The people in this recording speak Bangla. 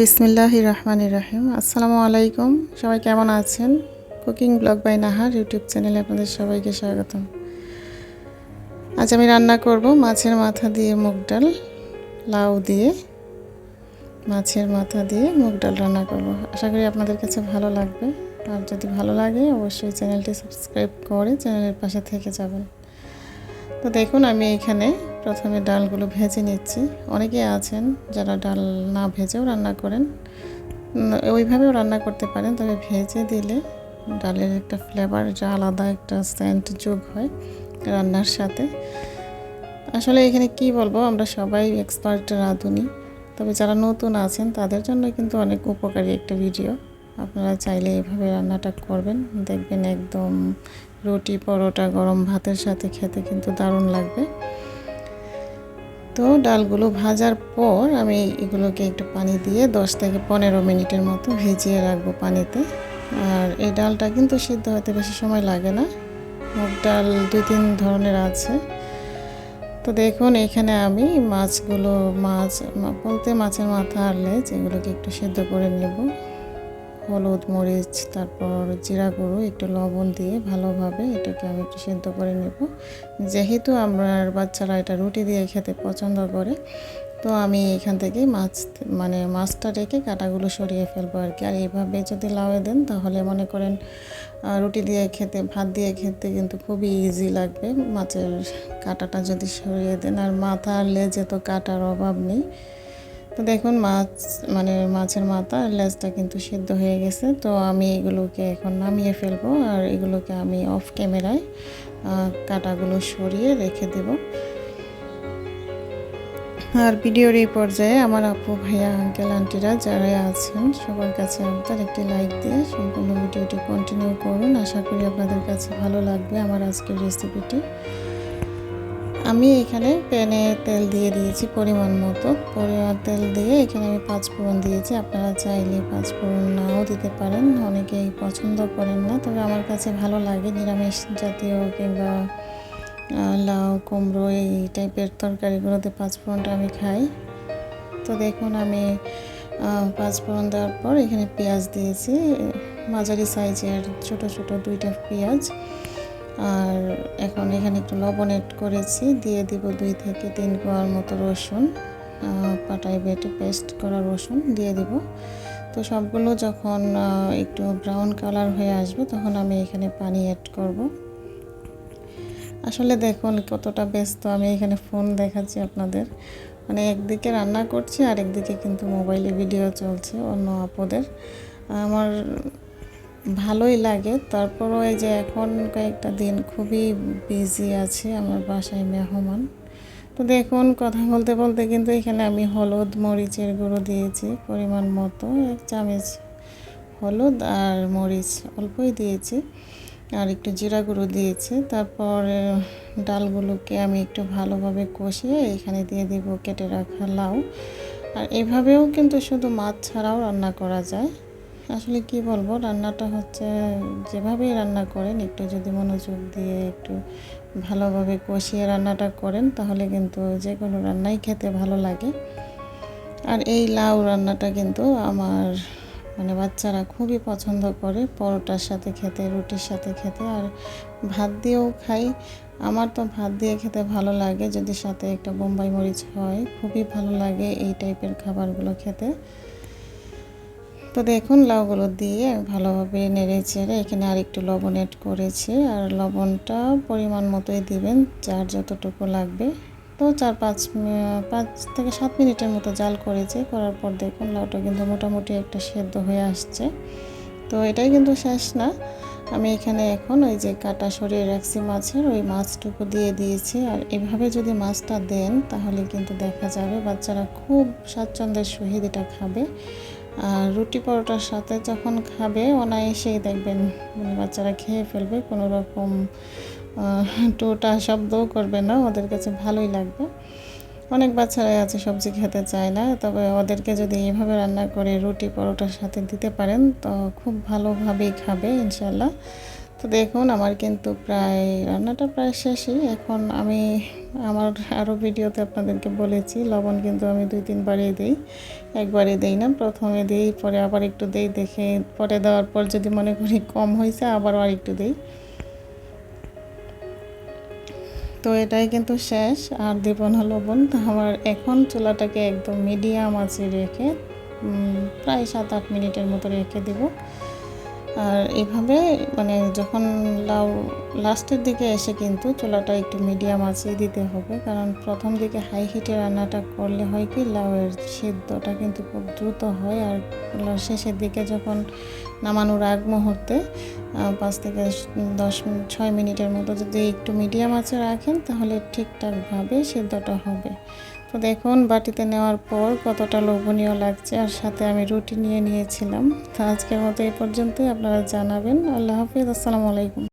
বিসমিল্লাহ রহমান রাহিম। আসসালামু আলাইকুম। সবাই কেমন আছেন? Cooking blog by Nahar YouTube চ্যানেলে আপনাদের সবাইকে স্বাগতম। আজ আমি রান্না করব মাছের মাথা দিয়ে মুগ ডাল, লাউ দিয়ে মাছের মাথা দিয়ে মুগ ডাল রান্না করব। আশা করি আপনাদের কাছে ভালো লাগবে। আর যদি ভালো লাগে, অবশ্যই চ্যানেলটি সাবস্ক্রাইব করে চ্যানেলের পাশে থেকে যাবেন। তো দেখুন, আমি এখানে প্রথমে ডালগুলো ভেজে নিচ্ছি। অনেকে আছেন যারা ডাল না ভেজেও রান্না করেন। ওইভাবেও রান্না করতে পারেন, তবে ভেজে দিলে ডালের একটা ফ্লেভার যা আলাদা একটা সেন্ট যোগ হয় রান্নার সাথে। আসলে এখানে কি বলব, আমরা সবাই এক্সপার্ট রাঁধুনি, তবে যারা নতুন আছেন তাদের জন্য কিন্তু অনেক উপকারী একটা ভিডিও আপনারা চাইলে এভাবে রান্নাটা করবেন, দেখবেন একদম রুটি পরোটা গরম ভাতের সাথে খেতে কিন্তু দারুণ লাগবে। তো ডালগুলো ভাজার পর আমি এগুলোকে একটু পানি দিয়ে দশ থেকে পনেরো মিনিটের মতো ভিজিয়ে রাখব পানিতে। আর এই ডালটা কিন্তু সিদ্ধ হতে বেশি সময় লাগে না। মুগ ডাল দুই তিন ধরনের আছে। তো দেখুন, এখানে আমি মাছগুলো, মাছ, বলতে মাছের মাথা আর লেজ, এগুলোকে একটু সিদ্ধ করে নেব। হলুদ মরিচ, তারপর জিরা গুঁড়ো, একটু লবণ দিয়ে ভালোভাবে এটাকে আমি একটু সিদ্ধ করে নেব। যেহেতু আমার বাচ্চারা এটা রুটি দিয়ে খেতে পছন্দ করে, তো আমি এখান থেকে মাছ মানে মাছটা রেখে কাটাগুলো সরিয়ে ফেলব আর কি। আর এইভাবে যদি লাউয়ে দেন, তাহলে মনে করেন রুটি দিয়ে খেতে, ভাত দিয়ে খেতে কিন্তু খুবই ইজি লাগবে। মাছের কাটাটা যদি সরিয়ে দেন, আর মাথা আর লেজে তো কাটার অভাব নেই। তো দেখুন, মাছ মানে মাছের মাথা আর লেজটা কিন্তু সিদ্ধ হয়ে গেছে। তো আমি এগুলোকে এখন নামিয়ে ফেলব আর এগুলোকে আমি অফ ক্যামেরায় কাটাগুলো সরিয়ে রেখে দেব। আর ভিডিওর এই পর্যায়ে আমার আপু, ভাইয়া আঙ্কেল আন্টিরা যারা আছেন, সবার কাছে আপনার একটি লাইক দিয়ে সম্পূর্ণ ভিডিওটি কন্টিনিউ করুন। আশা করি আপনাদের কাছে ভালো লাগবে আমার আজকের রেসিপিটি আমি এখানে প্যানে তেল দিয়ে দিয়েছি পরিমাণ মতো। পরিমাণ তেল দিয়ে এখানে আমি পাঁচ ফোড়ন দিয়েছি। আপনারা চাইলে পাঁচ ফোড়ন নাও দিতে পারেন। অনেকেই পছন্দ করেন না, তবে আমার কাছে ভালো লাগে। নিরামিষ জাতীয় কিংবা লাউ, কুমড়ো এই টাইপের তরকারিগুলোতে পাঁচ ফোড়নটা আমি খাই। তো দেখুন আমি পাঁচ ফোড়ন দেওয়ার পর এখানে পেঁয়াজ দিয়েছি। মাঝারি সাইজের ছোট ছোট দুইটা পেঁয়াজ। আর এখন এখানে একটু লবণ এড করেছি, দিয়ে দিব দুই থেকে তিন কোয়ার মতো রসুন পাটায় বেটে পেস্ট করা রসুন দিয়ে দিব। তো সবগুলো যখন একটু ব্রাউন কালার হয়ে আসবে তখন আমি এখানে পানি অ্যাড করব। আসলে দেখুন কতটা ব্যস্ত, আমি এখানে ফোন দেখাচ্ছি আপনাদের। মানে একদিকে রান্না করছি আর একদিকে কিন্তু মোবাইলে ভিডিও চলছে অন্য আপদের। আমার ভালোই লাগে। তারপরও এই যে এখন কয়েকটা দিন খুবই বিজি আছে, আমার বাসায় মেহমান। তো দেখুন, কথা বলতে বলতে কিন্তু এখানে আমি হলুদ মরিচের গুঁড়ো দিয়েছি, পরিমাণ মতো। এক চামচ হলুদ আর মরিচ অল্পই দিয়েছি, আর একটু জিরা গুঁড়ো দিয়েছি। তারপর ডালগুলোকে আমি একটু ভালোভাবে কষিয়ে এখানে দিয়ে দিব কেটে রাখা লাউ। আর এভাবেও কিন্তু শুধু মাছ ছাড়াও রান্না করা যায়। আসলে কি বলব, রান্নাটা হচ্ছে যেভাবেই রান্না করেন, একটু যদি মনোযোগ দিয়ে একটু ভালোভাবে কষিয়ে রান্নাটা করেন, তাহলে কিন্তু যে কোনো রান্নাই খেতে ভালো লাগে। আর এই লাউ রান্নাটা কিন্তু আমার মানে বাচ্চারা খুবই পছন্দ করে, পরোটার সাথে খেতে, রুটির সাথে খেতে। আর ভাত দিয়েও খাই। আমার তো ভাত দিয়ে খেতে ভালো লাগে, যদি সাথে একটা বোম্বাই মরিচ হয়, খুবই ভালো লাগে এই টাইপের খাবারগুলো খেতে। তো দেখুন, লাউগুলো দিয়ে ভালোভাবে নেড়ে চেড়ে এখানে আর একটু লবণ এড করেছি। আর লবণটা পরিমাণ মতোই দিবেন, যার যতটুকু লাগবে। তো চার পাঁচ পাঁচ থেকে সাত মিনিটের মতো জাল করেছি। করার পর দেখুন, লাউটা কিন্তু মোটামুটি একটা সেদ্ধ হয়ে আসছে। তো এটাই কিন্তু শেষ না। আমি এখানে এখন ওই যে কাটা সরিয়ে রাখছি মাছের, ওই মাছটুকু দিয়ে দিয়েছি। আর এভাবে যদি মাছটা দেন, তাহলে কিন্তু দেখা যাবে বাচ্চারা খুব স্বাচ্ছন্দ্যের সহিত এটা খাবে। আর রুটি পরোটার সাথে যখন খাবে, অনায়াসেই দেখবেন মানে বাচ্চারা খেয়ে ফেলবে, কোনো রকম টোটা শব্দও করবে না, ওদের কাছে ভালোই লাগবে। অনেক বাচ্চারাই আছে, সবজি খেতে চায় না, তবে ওদেরকে যদি এইভাবে রান্না করে রুটি পরোটার সাথে দিতে পারেন, তো খুব ভালোভাবেই খাবে ইনশাল্লাহ তো দেখুন, আমার কিন্তু প্রায় রান্নাটা প্রায় শেষই। এখন আমি আমার আরও ভিডিওতে আপনাদেরকে বলেছি, লবণ কিন্তু আমি দুই তিনবারই দিই, একবারই দিই না। প্রথমে দিই, পরে আবার একটু দিই, দেখে পরে দেওয়ার পর যদি মনে করি কম হয়েছে আবার আর একটু দিই। তো এটাই কিন্তু শেষ, আর দেব না লবণ। তো আমার এখন চুলাটাকে একদম মিডিয়াম আছে রেখে প্রায় সাত আট মিনিটের মতো রেখে দেবো। আর এভাবে মানে যখন লাউ, লাস্টের দিকে এসে কিন্তু চুলাটা একটু মিডিয়াম আঁচে দিতে হবে। কারণ প্রথম দিকে হাই হিটে রান্নাটা করলে হয় কি, লাউয়ের সেদ্ধটা কিন্তু খুব দ্রুত হয়। আর শেষের দিকে যখন নামানোর আগ মুহূর্তে পাঁচ থেকে দশ মিনিট, ছয় মিনিটের মতো যদি একটু মিডিয়াম আছে রাখেন, তাহলে ঠিকঠাকভাবে সেদ্ধটা হবে। তো দেখুন, বাটিতে নেওয়ার পর কতটা লোভনীয় লাগছে, আর সাথে আমি রুটি নিয়ে নিয়েছিলাম। তো আজকের মতো এই পর্যন্তই, আপনারা জানাবেন। আল্লাহ হাফিজ, আসসালামু আলাইকুম।